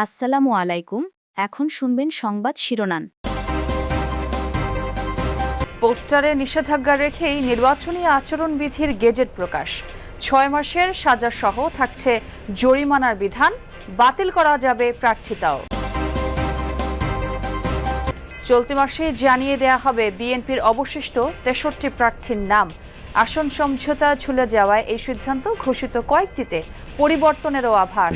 আসসালামু আলাইকুম, এখন শুনবেন সংবাদ শিরোনাম। পোস্টারে নিষেধাজ্ঞা রেখেই নির্বাচনী আচরণবিধির গেজেট প্রকাশ। ছয় মাসের সাজাসহ থাকছে জরিমানার বিধান, বাতিল করা যাবে প্রার্থিতাও। চলতি মাসে জানিয়ে দেয়া হবে বিএনপির অবশিষ্ট তেষট্টি প্রার্থীর নাম। আসন সমঝোতা ঝুলে যাওয়ায় এই সিদ্ধান্ত ঘোষিত কয়েকটিতে। পরিবর্তনেরও আভাস।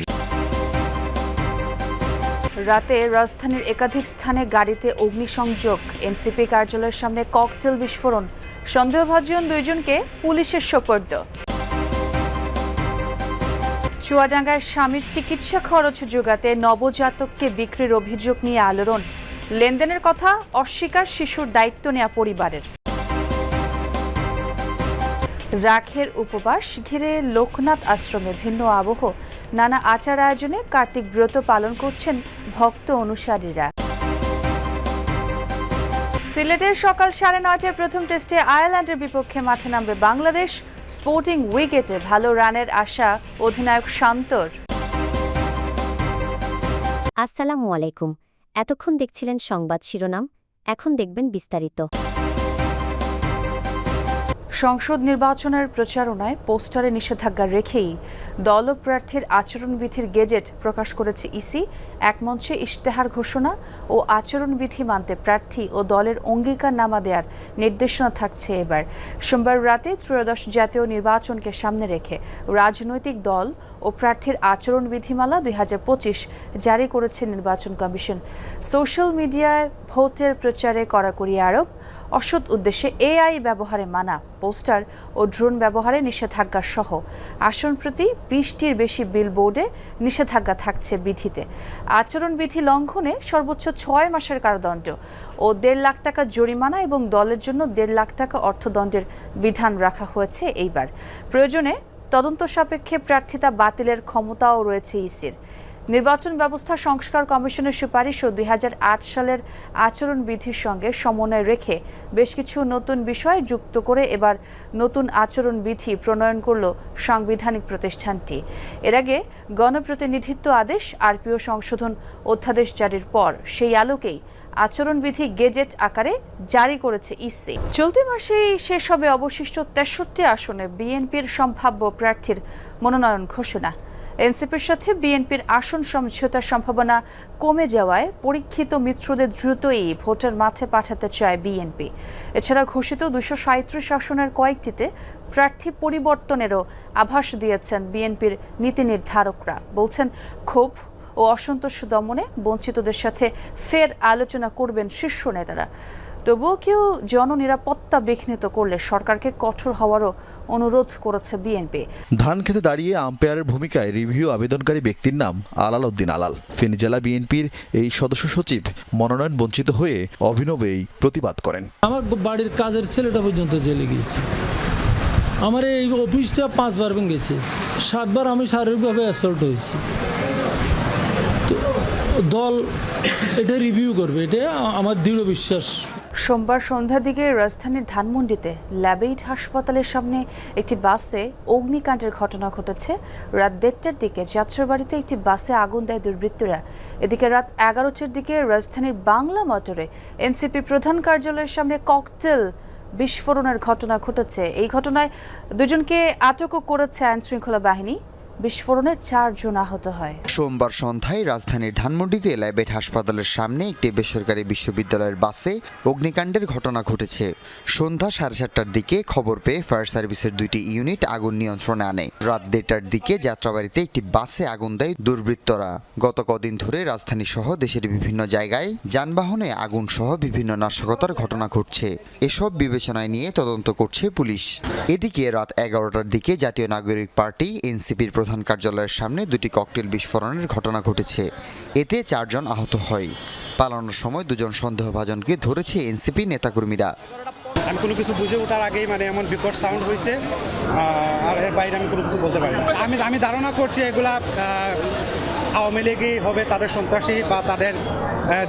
রাতে রাজধানীর একাধিক স্থানে গাড়িতে অগ্নিসংযোগ। এনসিপি কার্যালয়ের সামনে ককটেল বিস্ফোরণ। সন্দেহভাজন দুইজনকে পুলিশের সোপর্দ। চুয়াডাঙ্গায় স্বামীর চিকিৎসা খরচ যোগাতে নবজাতককে বিক্রির অভিযোগ নিয়ে আলোড়ন। লেনদেনের কথা অস্বীকার শিশুর দায়িত্ব নেওয়া পরিবারের। রাখের উপবাস, ঘিরে লোকনাথ আশ্রমে ভিন্ন আবহ। নানা আচার আয়োজনে কার্তিক ব্রত পালন করছেন ভক্ত অনুসারীরা। সিলেটের সকাল সাড়ে নয়টায় প্রথম টেস্টে আয়ারল্যান্ডের বিপক্ষে মাঠে নামবে বাংলাদেশ। স্পোর্টিং উইকেটে ভালো রানের আশা অধিনায়ক শান্তর। আসসালামু আলাইকুম। এতক্ষণ দেখছিলেন সংবাদ শিরোনাম, এখন দেখবেন বিস্তারিত। সংসদ নির্বাচনের প্রচারণায় পোস্টারে নিষেধাজ্ঞা রেখেই দল প্রার্থীর আচরণবিধির গেজেট প্রকাশ করেছে ইসি। এক মঞ্চে ইশতেহার ঘোষণা ও আচরণবিধি মানতে প্রার্থী ও দলের অঙ্গীকার নামা দেওয়ার নির্দেশনা থাকছে এবার। সোমবার রাতে ত্রয়োদশ জাতীয় নির্বাচনকে সামনে রেখে রাজনৈতিক দল ও প্রার্থীর আচরণ বিধিমালা দুই জারি করেছে নির্বাচন কমিশন। সোশ্যাল মিডিয়ায় ভোটের প্রচারে কড়াকড়ি আরোপ। অসৎ উদ্দেশ্যে এআই ব্যবহারে মানা পোস্টার ও ড্রোন ব্যবহারে নিষেধাজ্ঞা সহ। আসন প্রতি বিশটির বেশি বিলবোর্ডে নিষেধাজ্ঞা থাকছে বিধিতে। আচরণবিধি লঙ্ঘনে সর্বোচ্চ ছয় মাসের কারাদণ্ড ও দেড় লাখ টাকা জরিমানা এবং দলের জন্য দেড় লাখ টাকা অর্থদণ্ডের বিধান রাখা হয়েছে এইবার। প্রয়োজনে তদন্ত সাপেক্ষে প্রার্থিতা বাতিলের ক্ষমতাও রয়েছে ইসির। নির্বাচন ব্যবস্থা সংস্কার কমিশনের সুপারিশ ও দুই হাজার আট সালের আচরণ বিধির সঙ্গে সমন্বয় রেখে বেশ কিছু নতুন বিষয় যুক্ত করে এবার নতুন আচরণ বিধি প্রণয়ন করল সাংবিধানিক প্রতিষ্ঠানটি। এর আগে গণপ্রতিনিধিত্ব আদেশ, আরপিও সংশোধন অধ্যাদেশ জারির পর সেই আলোকেই আচরণবিধি গেজেট আকারে জারি করেছে ইসি। চলতি মাসেই শেষ হবে অবশিষ্ট তেষট্টি আসনে বিএনপির সম্ভাব্য প্রার্থীর মনোনয়ন ঘোষণা। এনসিপির সাথে বিএনপির আসন সমঝোতার সম্ভাবনা কমে যাওয়ায় পরীক্ষিত মিত্রদের দ্রুতই ভোটের মাঠে পাঠাতে চায় বিএনপি। এছাড়া ঘোষিত দুশো সাঁত্রিশ আসনের কয়েকটিতে প্রার্থী পরিবর্তনেরও আভাস দিয়েছেন বিএনপির নীতি নির্ধারকরা। বলছেন, ক্ষোভ ও অসন্তোষ দমনে বঞ্চিতদের সাথে ফের আলোচনা করবেন শীর্ষ নেতারা। তবুও কেউ জননিরাপত্তা বিঘ্নিত করলে সরকারকে কঠোর হওয়ারও অনুরোধ করেছে বিএনপি। ধান খেতে দাঁড়িয়ে আম্পায়ারের ভূমিকায় রিভিউ আবেদনকারী ব্যক্তির নাম আলাল উদ্দিন আলাল। ফেনী জেলা বিএনপির এই সদস্য সচিব মনোনয়ন বঞ্চিত হয়ে অভিনবেই প্রতিবাদ করেন। আমার বাড়ির কাজের ছেলেটা পর্যন্ত জেলে গিয়েছে। আমার এই অফিসটা পাঁচবার ভেঙেছে। সাতবার আমি শারীরিকভাবে অ্যাসল্ট হয়েছি। তো দল এটা রিভিউ করবে এটা আমার দৃঢ় বিশ্বাস। সোমবার সন্ধ্যার দিকে রাজধানীর ধানমন্ডিতে ল্যাবেইট হাসপাতালের সামনে একটি বাসে অগ্নিকাণ্ডের ঘটনা ঘটেছে। রাত দেড়টার দিকে যাত্রাবাড়িতে একটি বাসে আগুন দেয় দুর্বৃত্তরা। এদিকে রাত এগারোটার দিকে রাজধানীর বাংলা মোটরে এনসিপি প্রধান কার্যালয়ের সামনে ককটেল বিস্ফোরণের ঘটনা ঘটেছে। এই ঘটনায় দুজনকে আটকও করেছে আইন শৃঙ্খলা বাহিনী। বিস্ফোরণে চারজন আহত হয়। সোমবার সন্ধ্যায় রাজধানীর ধানমন্ডিতে লাইবেট হাসপাতালের সামনে একটি বেসরকারি বিশ্ববিদ্যালয়ের বাসে অগ্নিকাণ্ডের ঘটনা ঘটেছে। সন্ধ্যা সাড়ে সাতটার দিকে খবর পেয়ে ফায়ার সার্ভিসের দুইটি ইউনিট আগুন নিয়ন্ত্রণে আনে। রাত দেড়টার দিকে যাত্রাবাড়িতে একটি বাসে আগুন দেয় দুর্বৃত্তরা। গত কদিন ধরে রাজধানী সহ দেশের বিভিন্ন জায়গায় যানবাহনে আগুন সহ বিভিন্ন নাশকতার ঘটনা ঘটছে। এসব বিবেচনায় নিয়ে তদন্ত করছে পুলিশ। এদিকে রাত এগারোটার দিকে জাতীয় নাগরিক পার্টি, এনসিপির প্রধান কার্যালয়ের সামনে দুটি ককটেল বিস্ফোরণের ঘটনা ঘটেছে। এতে চারজন আহত হয়। পালানোর সময় দুজন সন্দেহভাজনকে ধরেছে এনসিপি নেতাকর্মীরা। আমি কোনো কিছু বুঝে ওঠার আগেই মানে এমন বিকট সাউন্ড হয়েছে আর এর বাইরে আমি কোনো কিছু বলতে পারি না। আমি আমি ধারণা করছি এগুলা আওয়ামী লীগই হবে তাদের সন্ত্রাসী বা তাদের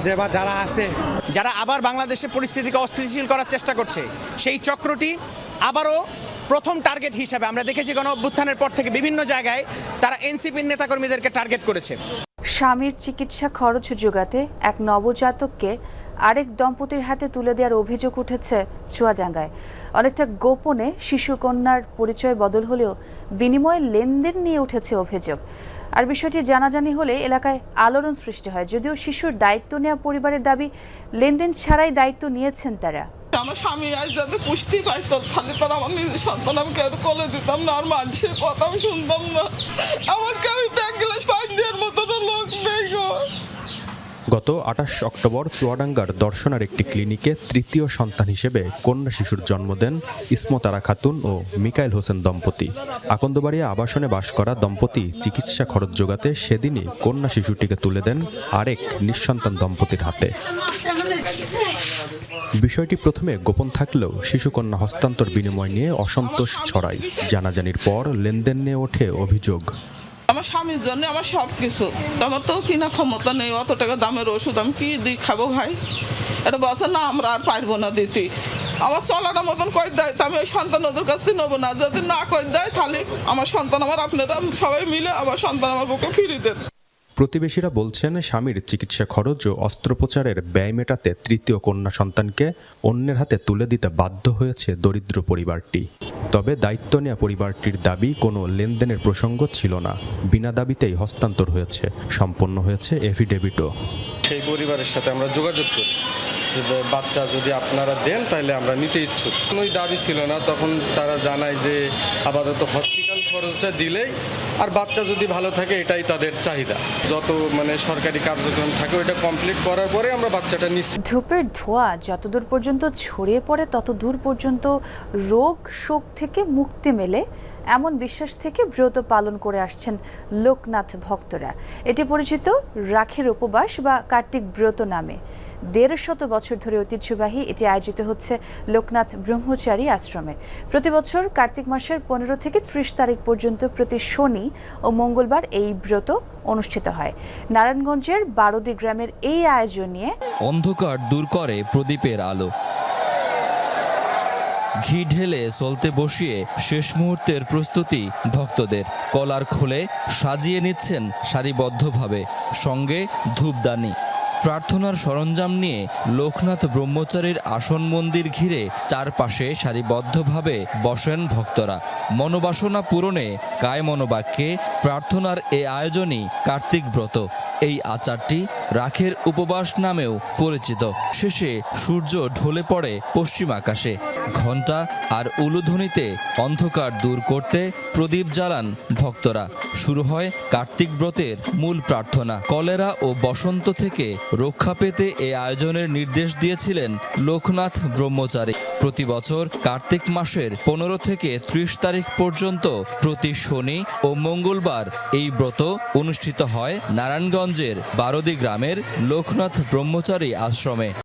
যে বা যারা আছে। যারা আবার বাংলাদেশের পরিস্থিতিকে অস্থিতিশীল করার চেষ্টা করছে, সেই চক্রটি আবারও প্রথম টার্গেট হিসাবে আমরা দেখেছি গণ অভ্যুত্থানের পর থেকে বিভিন্ন জায়গায় তারা এনসিপির নেতাকর্মীদেরকে টার্গেট করেছে। স্বামীর চিকিৎসা খরচ যোগাতে এক নবজাতককে আরেক দম্পতির হাতে তুলে দেওয়ার অভিযোগ উঠেছে চুয়াডাঙ্গায়। অনেকটা গোপনে শিশুকন্যার পরিচয় বদল হলেও বিনিময়ে লেনদেন নিয়ে উঠেছে অভিযোগ। আর বিষয়টি জানাজানি হলে এলাকায় আলোড়ন সৃষ্টি হয়, যদিও শিশুর দায়িত্ব নেওয়া পরিবারের দাবি, লেনদেন ছাড়াই দায়িত্ব নিয়েছেন তারা। আমার স্বামী আজ যাতে পুষতে পাইতো তাহলে তার আমার নিজের সন্তান, আমি কেউ কোলে দিতাম না? আর মানুষের কথাও শুনতাম না। আমার কেউ এক গ্লাস পানি দেওয়ার মতো লোক গত আঠাশ অক্টোবর চুয়াডাঙ্গার দর্শনার একটি ক্লিনিকে তৃতীয় সন্তান হিসেবে কন্যা শিশুর জন্ম দেন ইসমতারা খাতুন ও মিকাইল হোসেন দম্পতি। আকন্দবাড়িয়া আবাসনে বাস করা দম্পতি চিকিৎসা খরচ যোগাতে সেদিনই কন্যা শিশুটিকে তুলে দেন আরেক নিঃসন্তান দম্পতির হাতে। বিষয়টি প্রথমে গোপন থাকলেও শিশুকন্যা হস্তান্তর বিনিময় নিয়ে অসন্তোষ ছড়ায় জানাজানির পর লেনদেন নিয়ে ওঠে অভিযোগ। আমার স্বামীর জন্য আমার সব কিছু আমার তো কিনা ক্ষমতা নেই, অত টাকা দামের ওষুধ আমি কি দিই, খাব ভাই? এটা বলছে, না, আমরা আর পারব না দিতে। আমার চলাটা মতন কই দেয়? তা আমি ওই সন্তান ওদের কাছ থেকে নেব না। যদি না কই দেয়, তাহলে আমার সন্তান আমার আপনারা সবাই মিলে আমার সন্তান আমার বুকে ফিরিয়ে দেন। প্রতিবেশীরা বলছেন, স্বামীর চিকিৎসা খরচ ও অস্ত্রোপচারের ব্যয় মেটাতে তৃতীয় কন্যা সন্তানকে অন্যের হাতে তুলে দিতে বাধ্য হয়েছে দরিদ্র পরিবারটি। তবে দায়িত্ব নেওয়া পরিবারটির দাবি, কোনো লেনদেনের প্রসঙ্গ ছিল না। বিনা দাবিতেই হস্তান্তর হয়েছে, সম্পন্ন হয়েছে এফিডেভিটও। সেই পরিবারের সাথে আমরা যোগাযোগ করি। বাচ্চা যদি আপনারা দেন, তাহলে আমরা নিতে ইচ্ছুক। কোনোই দাবি ছিল না, তখন তারা জানায় যে আপাতত হসপিটাল খরচটা দিলেই, আর বাচ্চা যদি ভালো থাকে, এটাই তাদের চাহিদা। যত মানে সরকারি কার্যক্রম থাকে, ওইটা কমপ্লিট করার পরে আমরা বাচ্চাটা নিচ্ছি। ধূপের ধোঁয়া যতদূর পর্যন্ত ছড়িয়ে পড়ে তত দূর পর্যন্ত রোগ শোক থেকে মুক্তি মেলে, এমন বিশ্বাস থেকে ব্রত পালন করে আসছেন লোকনাথ ভক্তরা। এটি পরিচিত রাখের উপবাস বা কার্তিক ব্রত নামে। দেড় শত বছর ধরে ঐতিহ্যবাহী এটি আয়োজিত হচ্ছে লোকনাথ ব্রহ্মচারী আশ্রমে। প্রতি বছর কার্তিক মাসের পনেরো থেকে ত্রিশ তারিখ পর্যন্ত প্রতি শনি ও মঙ্গলবার এই ব্রত অনুষ্ঠিত হয়। নারায়ণগঞ্জের বারোদি গ্রামের এই আয়োজন নিয়ে অন্ধকার দূর করে প্রদীপের আলো। ঘি ঢেলে চলতে বসিয়ে শেষ মুহূর্তের প্রস্তুতি ভক্তদের। কলার খোলে সাজিয়ে নিচ্ছেন সারিবদ্ধভাবে, সঙ্গে ধূপদানি। প্রার্থনার সরঞ্জাম নিয়ে লোকনাথ ব্রহ্মচারীর আসন মন্দির ঘিরে চারপাশে সারিবদ্ধভাবে বসেন ভক্তরা। মনোবাসনা পূরণে কায় মনোবাক্যে প্রার্থনার এ আয়োজনই কার্তিক ব্রত। এই আচারটি রাখের উপবাস নামেও পরিচিত। শেষে সূর্য ঢলে পড়ে পশ্চিম আকাশে। ঘণ্টা আর উলুধ্বনিতে অন্ধকার দূর করতে প্রদীপ জ্বালান ভক্তরা। শুরু হয় কার্তিক ব্রতের মূল প্রার্থনা। কলেরা ও বসন্ত থেকে রক্ষা পেতে এ আয়োজনের নির্দেশ দিয়েছিলেন লোকনাথ ব্রহ্মচারী। প্রতি বছর কার্তিক মাসের পনেরো থেকে ত্রিশ তারিখ পর্যন্ত প্রতি শনি ও মঙ্গলবার এই ব্রত অনুষ্ঠিত হয় নারায়ণগঞ্জের বারদি গ্রামের লোকনাথ ব্রহ্মচারী আশ্রমে।